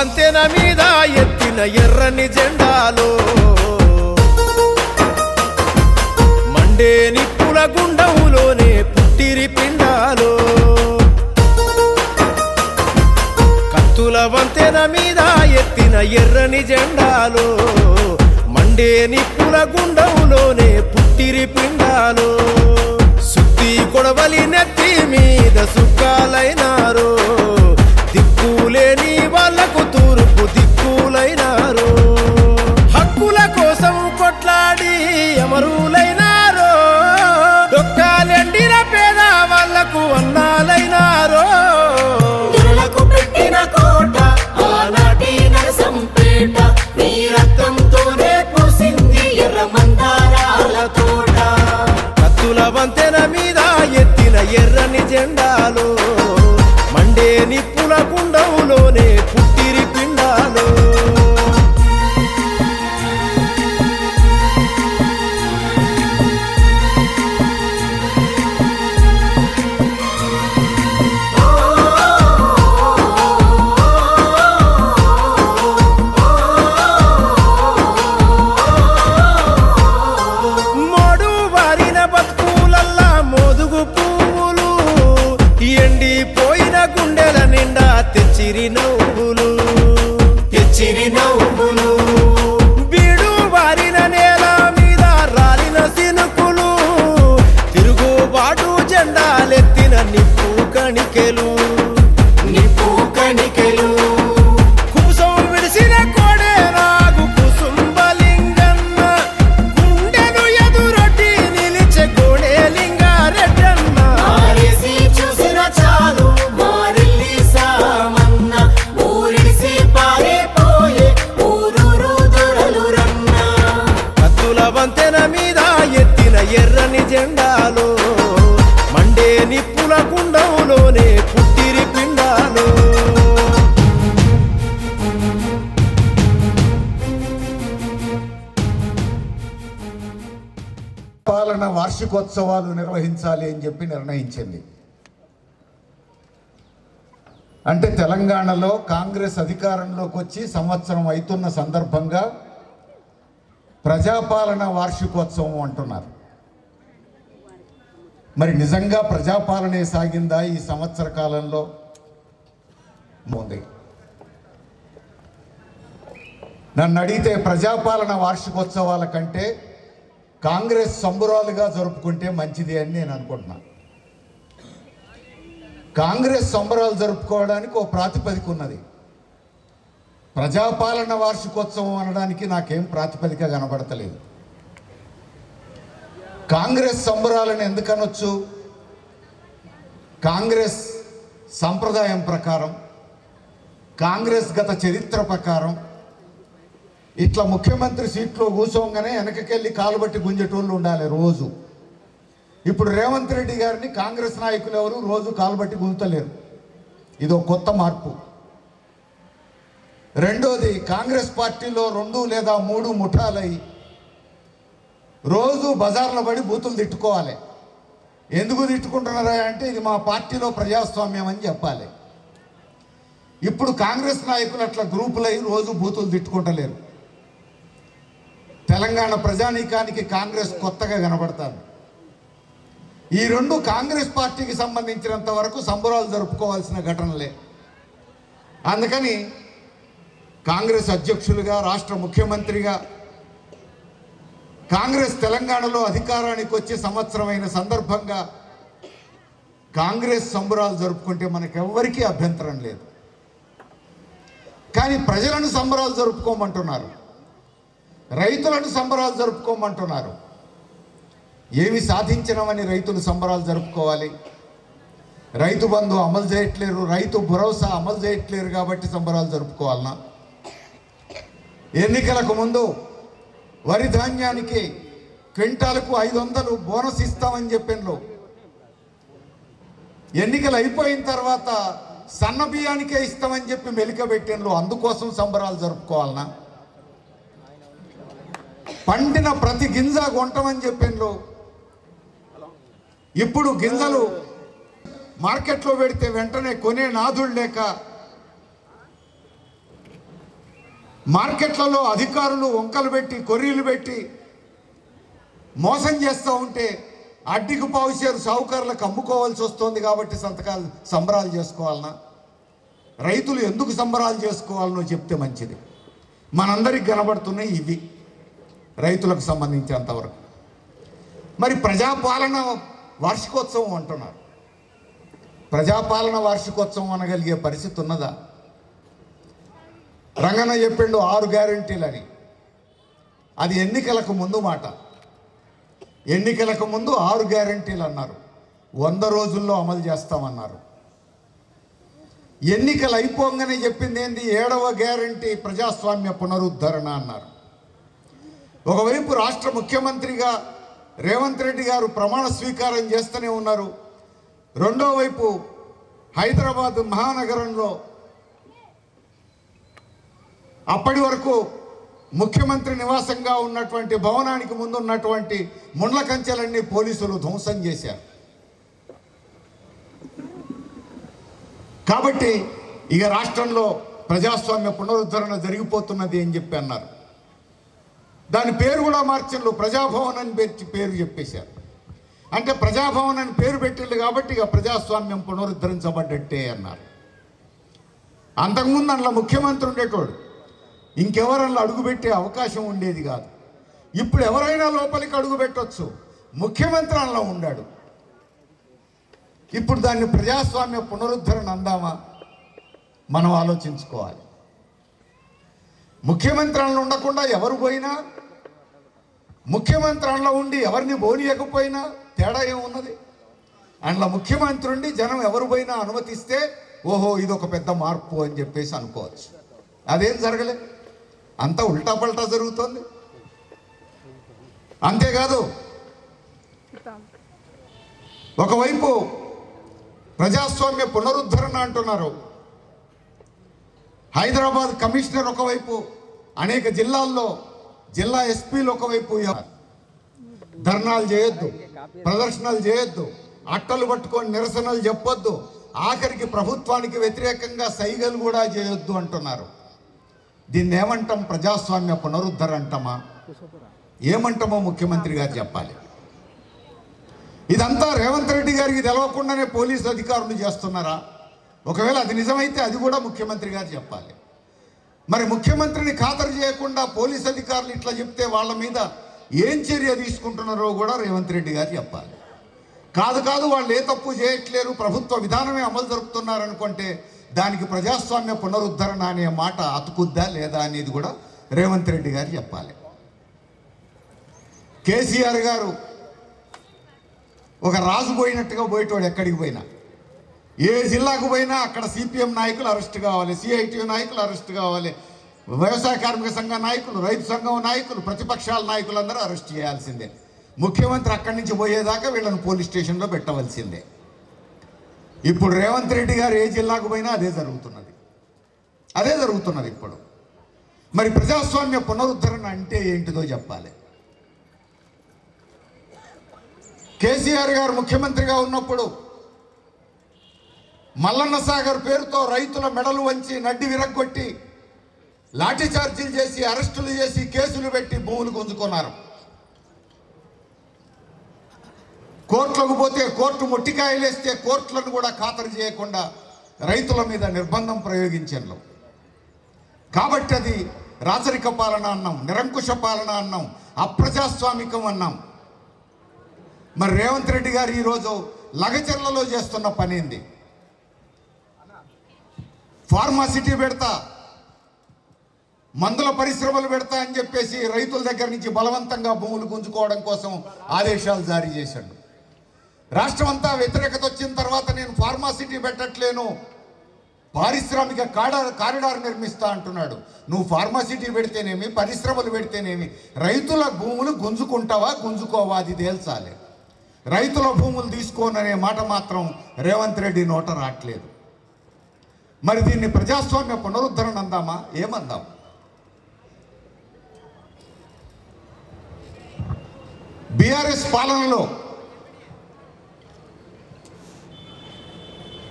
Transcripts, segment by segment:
వంతెన మీద ఎత్తిన ఎర్రని జెండాలో మండే నిప్పుల గుండములోనే పుట్టిరి పిండాలో కత్తుల వంతెన మీద ఎత్తిన ఎర్రని జెండాలో మండే నిప్పుల గుండములోనే పుట్టిరి పిండాలో సుత్తి కొడవలి నెత్తి మీద సుక్కాలైనారో దిక్కులేని వాళ్ళకు తూర్పు దిక్కులైనారు. హక్కుల కోసం కొట్లాడి అమరులైనారో. దొక్కాలెండిన పేద వాళ్ళకు అన్నాలైనారో. పెట్టిన కోట ఆనాటి నరసంపేట నీ వార్షికోత్సవాలు నిర్వహించాలి అని చెప్పి నిర్ణయించింది. అంటే తెలంగాణలో కాంగ్రెస్ అధికారంలోకి వచ్చి సంవత్సరం అవుతున్న సందర్భంగా ప్రజాపాలన వార్షికోత్సవం అంటున్నారు. మరి నిజంగా ప్రజాపాలనే సాగిందా ఈ సంవత్సర కాలంలో? ఉంది నన్ను అడిగితే ప్రజాపాలన వార్షికోత్సవాల కంటే కాంగ్రెస్ సంబురాలుగా జరుపుకుంటే మంచిది అని నేను అనుకుంటున్నాను కాంగ్రెస్ సంబరాలు జరుపుకోవడానికి ఓ ప్రాతిపదిక ఉన్నది. ప్రజాపాలన వార్షికోత్సవం అనడానికి నాకేం ప్రాతిపదిక కనబడతలేదు. కాంగ్రెస్ సంబరాలను ఎందుకనొచ్చు? కాంగ్రెస్ సంప్రదాయం ప్రకారం కాంగ్రెస్ గత చరిత్ర ప్రకారం ఇట్లా ముఖ్యమంత్రి సీట్లో కూర్చోగానే వెనకకెళ్ళి కాలు బట్టి గుంజేటోళ్ళు ఉండాలి రోజు. ఇప్పుడు రేవంత్ రెడ్డి గారిని కాంగ్రెస్ నాయకులు ఎవరు రోజు కాలు బట్టి గుంతలేరు ఇది ఒక కొత్త మార్పు. రెండోది కాంగ్రెస్ పార్టీలో రెండు లేదా మూడు ముఠాలై రోజు బజార్లో పడి బూతులు తిట్టుకోవాలి. ఎందుకు తిట్టుకుంటున్నారా అంటే ఇది మా పార్టీలో ప్రజాస్వామ్యం అని చెప్పాలి. ఇప్పుడు కాంగ్రెస్ నాయకులు అట్లా గ్రూపులై రోజు బూతులు తిట్టుకుంటలేరు. తెలంగాణ ప్రజానీకానికి కాంగ్రెస్ కొత్తగా కనబడతారు. ఈ రెండు కాంగ్రెస్ పార్టీకి సంబంధించినంత వరకు సంబరాలు జరుపుకోవాల్సిన ఘటనలే. అందుకని కాంగ్రెస్ అధ్యక్షులుగా రాష్ట్ర ముఖ్యమంత్రిగా కాంగ్రెస్ తెలంగాణలో అధికారానికి వచ్చే సంవత్సరమైన సందర్భంగా కాంగ్రెస్ సంబరాలు జరుపుకుంటే మనకెవ్వరికీ అభ్యంతరం లేదు. కానీ ప్రజలను సంబరాలు జరుపుకోమంటున్నారు. రైతులను సంబరాలు జరుపుకోమంటున్నారు. ఏమి సాధించినామని రైతులు సంబరాలు జరుపుకోవాలి? రైతు బంధు అమలు చేయట్లేరు రైతు భరోసా అమలు చేయట్లేరు కాబట్టి సంబరాలు జరుపుకోవాలనా? ఎన్నికలకు ముందు వరి ధాన్యానికి క్వింటాలకు ఐదు వందలు బోనస్ ఇస్తామని చెప్పిండ్రు ఎన్నికలు అయిపోయిన తర్వాత సన్న బియ్యానికే ఇస్తామని చెప్పి మెలిక పెట్టిండ్రు అందుకోసం సంబరాలు జరుపుకోవాలనా? పండిన ప్రతి గింజ కొంటామని చెప్పిండ్రు. ఇప్పుడు గింజలు మార్కెట్లో పెడితే వెంటనే కొనే నాథుడు లేక మార్కెట్లలో అధికారులు వంకలు పెట్టి కొర్రీలు పెట్టి మోసం చేస్తూ ఉంటే అడ్డికి పావుసేరు సాహుకారులకు అమ్ముకోవాల్సి వస్తుంది కాబట్టి సంతకాలు సంబరాలు చేసుకోవాలన్నా రైతులు ఎందుకు సంబరాలు చేసుకోవాలనో చెప్తే మంచిది. మనందరికి కనబడుతున్నాయి ఇవి. రైతులకు సంబంధించినంతవరకు మరి ప్రజాపాలన వార్షికోత్సవం అంటున్నారు. ప్రజాపాలన వార్షికోత్సవం అనగలిగే పరిస్థితి ఉన్నదా? రంగన్న చెప్పిండు ఆరు గ్యారంటీలని. అది ఎన్నికలకు ముందు మాట. ఎన్నికలకు ముందు ఆరు గ్యారంటీలు అన్నారు. వంద రోజుల్లో అమలు చేస్తామన్నారు. ఎన్నికలు అయిపోగానే చెప్పింది ఏంది? ఏడవ గ్యారంటీ ప్రజాస్వామ్య పునరుద్ధరణ అన్నారు. ఒకవైపు రాష్ట్ర ముఖ్యమంత్రిగా రేవంత్ రెడ్డి గారు ప్రమాణ స్వీకారం చేస్తూనే ఉన్నారు. రెండో వైపు హైదరాబాద్ మహానగరంలో అప్పటి వరకు ముఖ్యమంత్రి నివాసంగా ఉన్నటువంటి భవనానికి ముందు ఉన్నటువంటి ముండ్ల కంచెలన్నీ పోలీసులు ధ్వంసం చేశారు. కాబట్టి ఇక రాష్ట్రంలో ప్రజాస్వామ్య పునరుద్ధరణ జరిగిపోతున్నది అని చెప్పి అన్నారు. దాని పేరు కూడా మార్చిండ్రు. ప్రజాభవన్ అని పెట్టి పేరు చెప్పేశారు. అంటే ప్రజాభవన్ అని పేరు పెట్టిండు కాబట్టి ఇక ప్రజాస్వామ్యం పునరుద్ధరించబడ్డట్టే అన్నారు. అంతకుముందు అందులో ముఖ్యమంత్రి ఉండేటోడు. ఇంకెవరన్నా అడుగుపెట్టే అవకాశం ఉండేది కాదు. ఇప్పుడు ఎవరైనా లోపలికి అడుగు పెట్టవచ్చు ముఖ్యమంత్రి అందులో ఉండాడు. ఇప్పుడు దాన్ని ప్రజాస్వామ్య పునరుద్ధరణ అందామా? మనం ఆలోచించుకోవాలి. ముఖ్యమంత్రి ఉండకుండా ఎవరు పోయినా ముఖ్యమంత్రి ఉండి ఎవరిని పోనీయకపోయినా తేడా ఏమున్నది? అందులో ముఖ్యమంత్రి ఉండి జనం ఎవరు పోయినా అనుమతిస్తే ఓహో ఇది ఒక పెద్ద మార్పు అని చెప్పేసి అనుకోవచ్చు. అదేం జరగలే? అంతా ఉల్టా పల్టా జరుగుతోంది. అంతేకాదు ఒకవైపు ప్రజాస్వామ్య పునరుద్ధరణ అంటున్నారు. హైదరాబాద్ కమిషనర్ ఒకవైపు అనేక జిల్లాల్లో జిల్లా ఎస్పీలు ఒకవైపు ధర్నాలు చేయొద్దు ప్రదర్శనలు చేయొద్దు అట్టలు పట్టుకొని నిరసనలు చెప్పొద్దు ఆఖరికి ప్రభుత్వానికి వ్యతిరేకంగా సైగలు కూడా చేయొద్దు అంటున్నారు. దీన్ని ఏమంటాం? ప్రజాస్వామ్య పునరుద్ధరణ అంటామా ఏమంటామో ముఖ్యమంత్రి గారు చెప్పాలి. ఇదంతా రేవంత్ రెడ్డి గారికి తెలవకుండానే పోలీసు అధికారులు చేస్తున్నారా? ఒకవేళ అది నిజమైతే అది కూడా ముఖ్యమంత్రి గారు చెప్పాలి. మరి ముఖ్యమంత్రిని ఖాతరు చేయకుండా పోలీస్ అధికారులు ఇట్లా చెప్తే వాళ్ళ మీద ఏం చర్య తీసుకుంటున్నారో కూడా రేవంత్ రెడ్డి గారు చెప్పాలి. కాదు కాదు వాళ్ళు ఏ తప్పు చేయట్లేరు ప్రభుత్వ విధానమే అమలు జరుపుతున్నారు అనుకుంటే దానికి ప్రజాస్వామ్య పునరుద్ధరణ అనే మాట అతుకుద్దా లేదా అనేది కూడా రేవంత్ రెడ్డి గారు చెప్పాలి. కేసీఆర్ గారు ఒక రాజు పోయినట్టుగా పోయేటోడు ఎక్కడికి పోయినా? ఏ జిల్లాకు పోయినా అక్కడ సిపిఎం నాయకులు అరెస్ట్ కావాలి సిఐటి నాయకులు అరెస్ట్ కావాలి. వ్యవసాయ కార్మిక సంఘ నాయకులు రైతు సంఘం నాయకులు ప్రతిపక్షాల నాయకులందరూ అరెస్ట్ చేయాల్సిందే. ముఖ్యమంత్రి అక్కడి నుంచి పోయేదాకా వీళ్ళని పోలీస్ స్టేషన్లో పెట్టవలసిందే. ఇప్పుడు రేవంత్ రెడ్డి గారు ఏ జిల్లాకు పోయినా అదే జరుగుతున్నది. అదే జరుగుతున్నది ఇప్పుడు. మరి ప్రజాస్వామ్య పునరుద్ధరణ అంటే ఏంటిదో చెప్పాలి. కేసీఆర్ గారు ముఖ్యమంత్రిగా ఉన్నప్పుడు మల్లన్న సాగర్ పేరుతో రైతుల మెడలు వంచి నడ్డి విరగ్గొట్టి లాఠీ చార్జీలు చేసి అరెస్టులు చేసి కేసులు పెట్టి భూములు గుంజుకున్నారు. కోర్టులకు పోతే కోర్టు మొట్టికాయలేస్తే కోర్టులను కూడా ఖాతరు చేయకుండా రైతుల మీద నిర్బంధం ప్రయోగించారు కాబట్టి అది రాచరిక పాలన అన్నాం నిరంకుశ పాలన అన్నాం అప్రజాస్వామికం అన్నాం. మరి రేవంత్ రెడ్డి గారు ఈరోజు లగచర్లలో చేస్తున్న పనింది ఫార్మాసిటీ పెడతా మందుల పరిశ్రమలు పెడతా అని చెప్పేసి రైతుల దగ్గర నుంచి బలవంతంగా భూములు గుంజుకోవడం కోసం ఆదేశాలు జారీ చేశాడు. రాష్ట్రం అంతా వ్యతిరేకత వచ్చిన తర్వాత నేను ఫార్మాసిటీ పెట్టట్లేను పారిశ్రామిక కాడార్ కారిడార్ నిర్మిస్తా అంటున్నాడు. నువ్వు ఫార్మాసిటీ పెడితేనేమి పరిశ్రమలు పెడితేనేమి రైతుల భూములు గుంజుకుంటావా గుంజుకోవా అది తేల్చాలి. రైతుల భూములు తీసుకోననే మాట మాత్రం రేవంత్ రెడ్డి నోట రావట్లేదు మరి దీన్ని ప్రజాస్వామ్య పునరుద్ధరణ అందామా? ఏమందాం? బీఆర్ఎస్ పాలనలో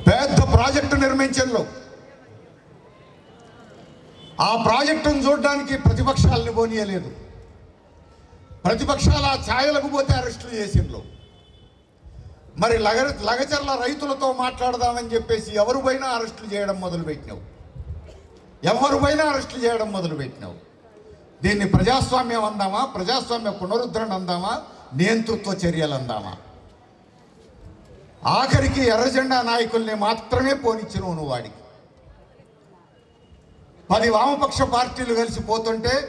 పెద్ద ప్రాజెక్టు నిర్మించడంలో ఆ ప్రాజెక్టును చూడడానికి ప్రతిపక్షాలని పోనీయలేదు. ఆ ఛాయలకు పోతే అరెస్టులు చేసిండ్రు. మరి లగ లగచర్ల రైతులతో మాట్లాడదామని చెప్పేసి ఎవరు అరెస్టులు చేయడం మొదలుపెట్టినావు. ఎవరు అరెస్టులు చేయడం మొదలుపెట్టినావు. దీన్ని ప్రజాస్వామ్యం అందామా? ప్రజాస్వామ్య పునరుద్ధరణ అందామా? నియంతృత్వ చర్యలు అందామా? ఆఖరికి ఎర్రజెండా నాయకుల్ని మాత్రమే పోనిచ్చినవు నువ్వు వాడికి. పది వామపక్ష పార్టీలు కలిసి పోతుంటే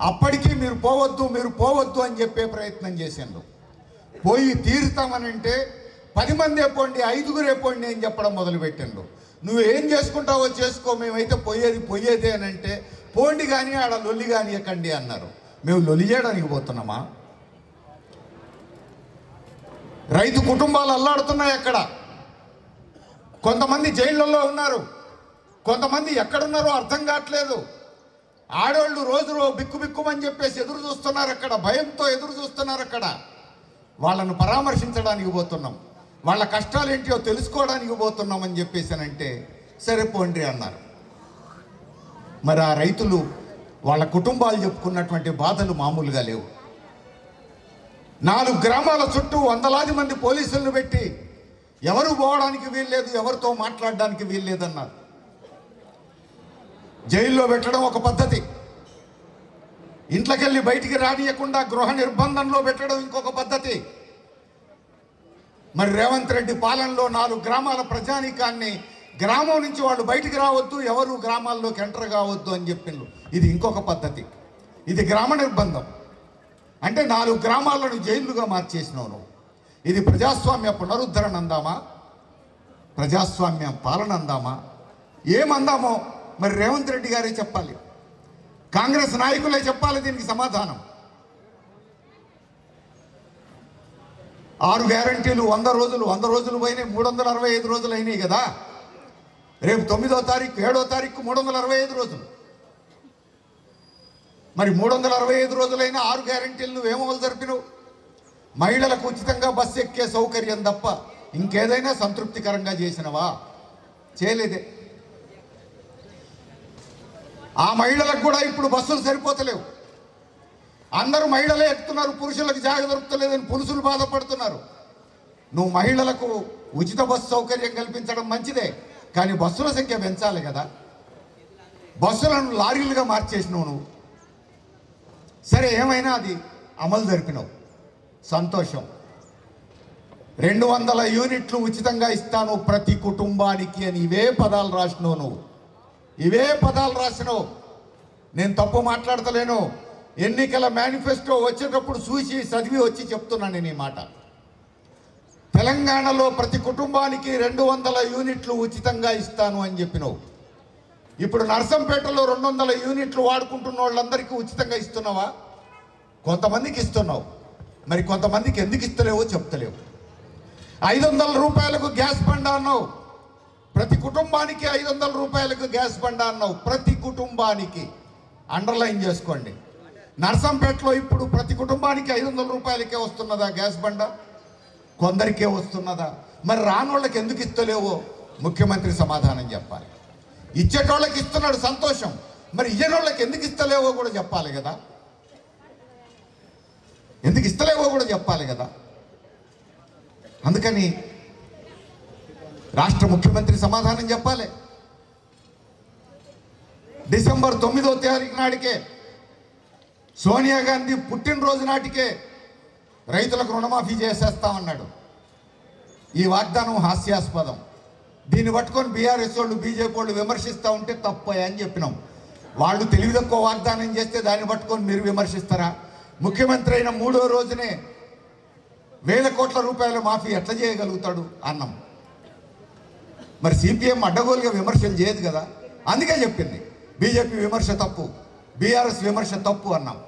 అప్పటికీ మీరు పోవద్దు మీరు పోవద్దు అని చెప్పే ప్రయత్నం చేశాను పోయి తీరుతామనంటే పది మంది ఎప్పండి ఐదుగురు ఎప్పండి అని చెప్పడం మొదలుపెట్టిండు నువ్వు ఏం చేసుకుంటావో చేసుకో మేమైతే పోయేది పోయేదే అని అంటే పోండి కానీ ఆడ లొల్లి కానీ ఎక్కండి అన్నారు. మేము లొల్లి చేయడానికి పోతున్నామా? రైతు కుటుంబాలు అల్లాడుతున్నాయి అక్కడ. కొంతమంది జైళ్ళల్లో ఉన్నారు. కొంతమంది ఎక్కడున్నారో అర్థం కావట్లేదు. ఆడవాళ్ళు రోజు బిక్కు బిక్కుమని చెప్పేసి ఎదురు చూస్తున్నారు అక్కడ భయంతో ఎదురు చూస్తున్నారు అక్కడ. వాళ్ళను పరామర్శించడానికి పోతున్నాం. వాళ్ళ కష్టాలు ఏంటో తెలుసుకోవడానికి పోతున్నామని చెప్పేసానంటే సరే పోండి అన్నారు. మరి ఆ రైతులు వాళ్ళ కుటుంబాలు చెప్పుకున్నటువంటి బాధలు మామూలుగా లేవు. నాలుగు గ్రామాల చుట్టూ వందలాది మంది పోలీసులను పెట్టి ఎవరు పోవడానికి వీల్లేదు ఎవరితో మాట్లాడడానికి వీల్లేదన్నారు జైల్లో పెట్టడం ఒక పద్ధతి. ఇంట్లోకెళ్ళి బయటికి రానియకుండా గృహ నిర్బంధంలో పెట్టడం ఇంకొక పద్ధతి. మరి రేవంత్ రెడ్డి పాలనలో నాలుగు గ్రామాల ప్రజానీకాన్ని గ్రామం నుంచి వాళ్ళు బయటికి రావద్దు ఎవరు గ్రామాల్లోకి ఎంటర్ కావద్దు అని చెప్పిండ్రు. ఇది ఇంకొక పద్ధతి. ఇది గ్రామ నిర్బంధం. అంటే నాలుగు గ్రామాలను జైలుగా మార్చేసినావు నువ్వు ఇది ప్రజాస్వామ్య పునరుద్ధరణ అందామా? ప్రజాస్వామ్య పాలన అందామా? ఏమందామో మరి రేవంత్ రెడ్డి గారే చెప్పాలి. కాంగ్రెస్ నాయకులే చెప్పాలి దీనికి సమాధానం. ఆరు గ్యారంటీలు వంద రోజులు వంద రోజులు పోయినాయి మూడు వందల అరవై ఐదు రోజులు అయినాయి కదా. రేపు తొమ్మిదో తారీఖు ఏడో తారీఖు మూడు వందల అరవై ఐదు రోజులు. మరి మూడు వందల అరవై ఐదు రోజులైనా ఆరు గ్యారంటీలు నువ్వేమో జరిపినవు? మహిళలకు ఉచితంగా బస్సు ఎక్కే సౌకర్యం తప్ప ఇంకేదైనా సంతృప్తికరంగా చేసినవా? చేయలేదే. ఆ మహిళలకు కూడా ఇప్పుడు బస్సులు సరిపోతలేవు. అందరూ మహిళలే ఎక్కుతున్నారు పురుషులకు జాగ దొరుకుతలేదని పురుషులు బాధపడుతున్నారు. నువ్వు మహిళలకు ఉచిత బస్సు సౌకర్యం కల్పించడం మంచిదే కానీ బస్సుల సంఖ్య పెంచాలి కదా. బస్సులను లారీలుగా మార్చేసినావు నువ్వు. సరే ఏమైనా అది అమలు జరిపినావు. సంతోషం. రెండు వందల యూనిట్లు ఉచితంగా ఇస్తాను ప్రతి కుటుంబానికి అని ఇవే పదాలు రాసినావు నువ్వు. ఇవే పదాలు రాసినావు. నేను తప్పు మాట్లాడతలేను. ఎన్నికల మేనిఫెస్టో వచ్చేటప్పుడు చూసి చదివి వచ్చి చెప్తున్నాను నేను ఈ మాట. తెలంగాణలో ప్రతి కుటుంబానికి రెండు వందల యూనిట్లు ఉచితంగా ఇస్తాను అని చెప్పినావు. ఇప్పుడు నర్సంపేటలో రెండు వందల యూనిట్లు వాడుకుంటున్న వాళ్ళందరికీ ఉచితంగా ఇస్తున్నావా? కొంతమందికి ఇస్తున్నావు. మరి కొంతమందికి ఎందుకు ఇస్తలేవో చెప్తలేవు. ఐదు వందల రూపాయలకు గ్యాస్ బండ అన్నావు. ప్రతి కుటుంబానికి ఐదు వందల రూపాయలకు గ్యాస్ బండ అన్నావు. ప్రతి కుటుంబానికి. అండర్లైన్ చేసుకోండి. నర్సంపేటలో ఇప్పుడు ప్రతి కుటుంబానికి ఐదు వందల రూపాయలకే వస్తున్నదా గ్యాస్ బండ? కొందరికే వస్తున్నదా? మరి రానోళ్ళకి ఎందుకు ఇస్తలేవో ముఖ్యమంత్రి సమాధానం చెప్పాలి. ఇచ్చేటోళ్ళకి ఇస్తున్నాడు సంతోషం. మరి ఇయ్యనోళ్ళకి ఎందుకు ఇస్తలేవో కూడా చెప్పాలి కదా. ఎందుకు ఇస్తలేవో కూడా చెప్పాలి కదా. అందుకని రాష్ట్ర ముఖ్యమంత్రి సమాధానం చెప్పాలి. డిసెంబర్ తొమ్మిదో తారీఖు నాడికే సోనియా గాంధీ పుట్టినరోజు నాటికే రైతులకు రుణమాఫీ చేసేస్తామన్నాడు. ఈ వాగ్దానం హాస్యాస్పదం. దీన్ని పట్టుకొని బీఆర్ఎస్ వాళ్ళు బీజేపీ వాళ్ళు విమర్శిస్తూ ఉంటే తప్పే అని చెప్పినాం. వాళ్ళు తెలివి తక్కువ వాగ్దానం చేస్తే దాన్ని పట్టుకొని మీరు విమర్శిస్తారా? ముఖ్యమంత్రి అయిన మూడో రోజునే వేల కోట్ల రూపాయల మాఫీ ఎట్లా చేయగలుగుతాడు అన్నాం. మరి సిపిఎం అడ్డగోలుగా విమర్శలు చేయదు కదా? అందుకే చెప్పింది. బీజేపీ విమర్శ తప్పు. బీఆర్ఎస్ విమర్శ తప్పు అన్నాం.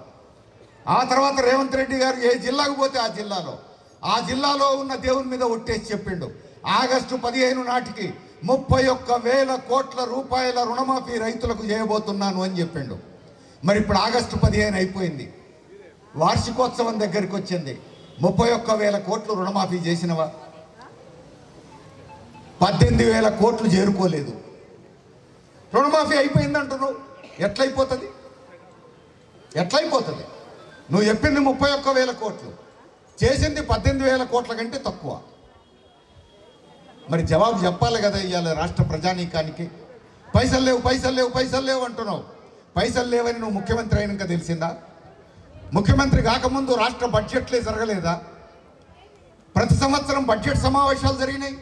ఆ తర్వాత రేవంత్ రెడ్డి గారు ఏ జిల్లాకు పోతే ఆ జిల్లాలో. ఆ జిల్లాలో ఉన్న దేవుని మీద ఒట్టేసి చెప్పిండు. ఆగస్టు పదిహేను నాటికి ముప్పై ఒక్క వేల కోట్ల రూపాయల రుణమాఫీ రైతులకు చేయబోతున్నాను అని చెప్పిండు. మరి ఇప్పుడు ఆగస్టు పదిహేను అయిపోయింది. వార్షికోత్సవం దగ్గరికి వచ్చింది. ముప్పై ఒక్క వేల కోట్లు రుణమాఫీ చేసినవా? పద్దెనిమిది వేల కోట్లు చేరుకోలేదు. రుణమాఫీ అయిపోయిందంటున్నావు. ఎట్లయిపోతుంది? ఎట్లయిపోతుంది? నువ్వు చెప్పింది ముప్పై ఒక్క వేల కోట్లు. చేసింది పద్దెనిమిది వేల కోట్ల కంటే తక్కువ. మరి జవాబు చెప్పాలి కదా ఇవాళ రాష్ట్ర ప్రజానీకానికి. పైసలు లేవు పైసలు లేవు పైసలు లేవు అంటున్నావు. పైసలు లేవని నువ్వు ముఖ్యమంత్రి అయినాక తెలిసిందా? ముఖ్యమంత్రి కాకముందు రాష్ట్ర బడ్జెట్లే జరగలేదా? ప్రతి సంవత్సరం బడ్జెట్ సమావేశాలు జరిగినాయి.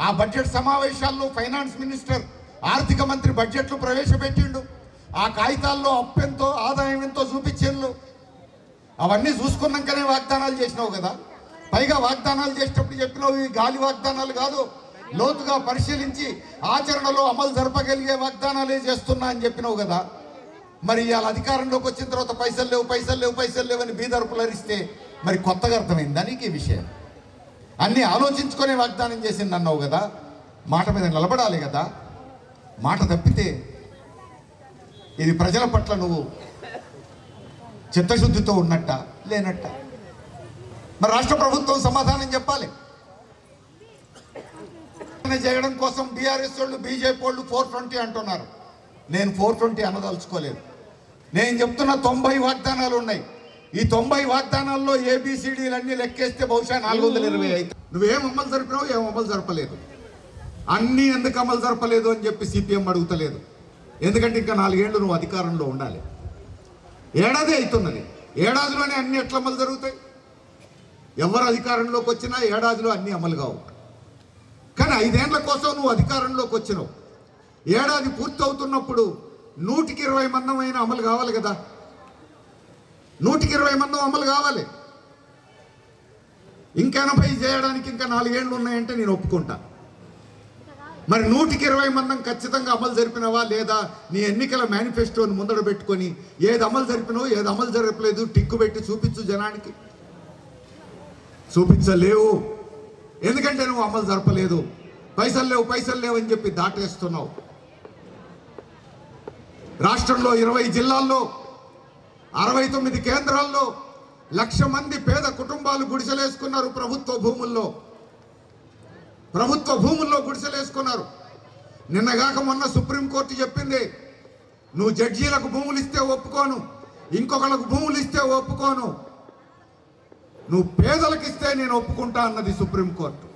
ఆ బడ్జెట్ సమావేశాల్లో ఫైనాన్స్ మినిస్టర్ ఆర్థిక మంత్రి బడ్జెట్లు ప్రవేశపెట్టిండు. ఆ కాగితాల్లో అప్పెంతో ఆదాయం ఎంతో చూపించేళ్ళు. అవన్నీ చూసుకున్నాకనే వాగ్దానాలు చేసినావు కదా. పైగా వాగ్దానాలు చేసేటప్పుడు చెప్పినావు ఇవి గాలి వాగ్దానాలు కాదు. లోతుగా పరిశీలించి ఆచరణలో అమలు జరపగలిగే వాగ్దానాలే చేస్తున్నా అని చెప్పినావు కదా. మరి ఇవాళ అధికారంలోకి వచ్చిన తర్వాత పైసలు లేవు పైసలు లేవు పైసలు లేవని బీదర్ అరిస్తే మరి కొత్తగా అర్థమైంది దానికి ఈ విషయం? అన్నీ ఆలోచించుకునే వాగ్దానం చేసింది అన్నావు కదా. మాట మీద నిలబడాలి కదా. మాట తప్పితే ఇది ప్రజల పట్ల నువ్వు చిత్తశుద్ధితో ఉన్నట్ట లేనట్ట. మరి రాష్ట్ర ప్రభుత్వం సమాధానం చెప్పాలి. చేయడం కోసం బీఆర్ఎస్ వాళ్ళు బీజేపీ వాళ్ళు ఫోర్ ట్వంటీ అంటున్నారు. నేను ఫోర్ ట్వంటీ అనదలుచుకోలేదు. నేను చెప్తున్న తొంభై వాగ్దానాలు ఉన్నాయి. ఈ తొంభై వాగ్దానాల్లో ఏబిసిడీలు అన్ని లెక్కేస్తే బహుశా నాలుగు వందల ఇరవై అయితే నువ్వేం అమలు జరిపినావు ఏం అమలు జరపలేదు. అన్నీ ఎందుకు అమలు జరపలేదు అని చెప్పి సిపిఎం అడుగుతలేదు. ఎందుకంటే ఇంకా నాలుగేళ్ళు నువ్వు అధికారంలో ఉండాలి. ఏడాది అవుతున్నది. ఏడాదిలోనే అన్ని ఎట్లా అమలు జరుగుతాయి? ఎవరు అధికారంలోకి వచ్చినా ఏడాదిలో అన్ని అమలు కావు. కానీ ఐదేళ్ళ కోసం నువ్వు అధికారంలోకి వచ్చినావు. ఏడాది పూర్తి అవుతున్నప్పుడు నూటికి ఇరవై మందమైన అమలు కావాలి కదా? నూటికి ఇరవై మందం అమలు కావాలి. ఇంకా ఎనభై చేయడానికి ఇంకా నాలుగేళ్ళు ఉన్నాయంటే నేను ఒప్పుకుంటా. మరి నూటికి ఇరవై మందం ఖచ్చితంగా అమలు జరిపినవా లేదా నీ ఎన్నికల మేనిఫెస్టోని ముందర పెట్టుకొని ఏది అమలు జరిపినావు ఏది అమలు జరపలేదు టిక్కు పెట్టి చూపించు జనానికి. చూపించలేవు. ఎందుకంటే నువ్వు అమలు జరపలేదు. పైసలు లేవు పైసలు లేవు అని చెప్పి దాటేస్తున్నావు. రాష్ట్రంలో ఇరవై జిల్లాల్లో అరవై తొమ్మిది కేంద్రాల్లో లక్ష మంది పేద కుటుంబాలు గుడిసెలేసుకున్నారు ప్రభుత్వ భూముల్లో. ప్రభుత్వ భూముల్లో గుడిసెలేసుకున్నారు నిన్నగాక మొన్న సుప్రీంకోర్టు చెప్పింది నువ్వు జడ్జీలకు భూములు ఇస్తే ఒప్పుకోను ఇంకొకళ్ళకు భూములు ఇస్తే ఒప్పుకోను. నువ్వు పేదలకు ఇస్తే నేను ఒప్పుకుంటా అన్నది సుప్రీంకోర్టు